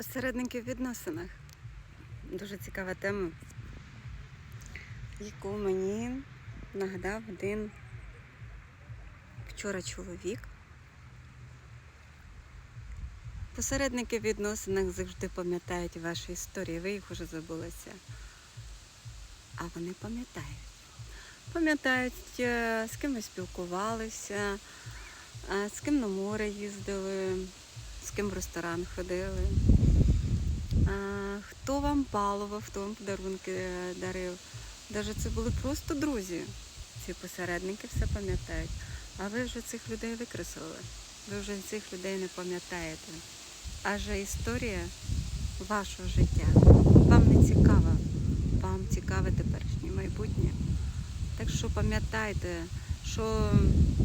Посередники в відносинах. Дуже цікава тема, яку мені нагадав один вчора чоловік. Посередники в відносинах завжди пам'ятають ваші історії, ви їх уже забулися. А вони пам'ятають. Пам'ятають, е, з ким ви спілкувалися, е, з ким на море їздили, з ким в ресторан ходили. Хто вам балував, хто вам подарунки е, дарив. Навіть це були просто друзі. Ці посередники все пам'ятають. А ви вже цих людей викреслили. Ви вже цих людей не пам'ятаєте. Адже історія вашого життя вам не цікава. Вам цікаве теперішнє майбутнє. Так що пам'ятайте, що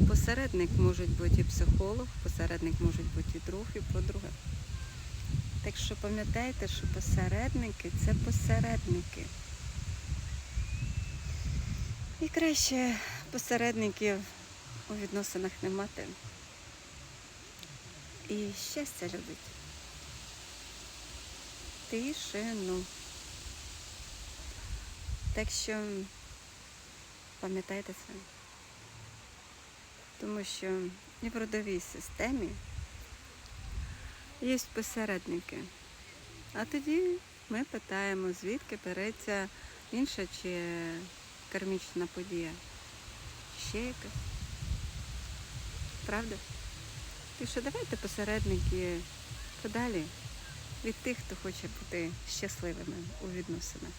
посередник може бути і психолог, посередник може бути і друг, і подруга. Так що пам'ятайте, що посередники це посередники. І краще посередників у відносинах не мати. І щастя любить. Тишину. Так що пам'ятайте це. Тому що і в родовій системі є посередники. А тоді ми питаємо, звідки береться інша чи кармічна подія. Ще якась. Правда? Так що давайте посередники подалі від тих, хто хоче бути щасливими у відносинах.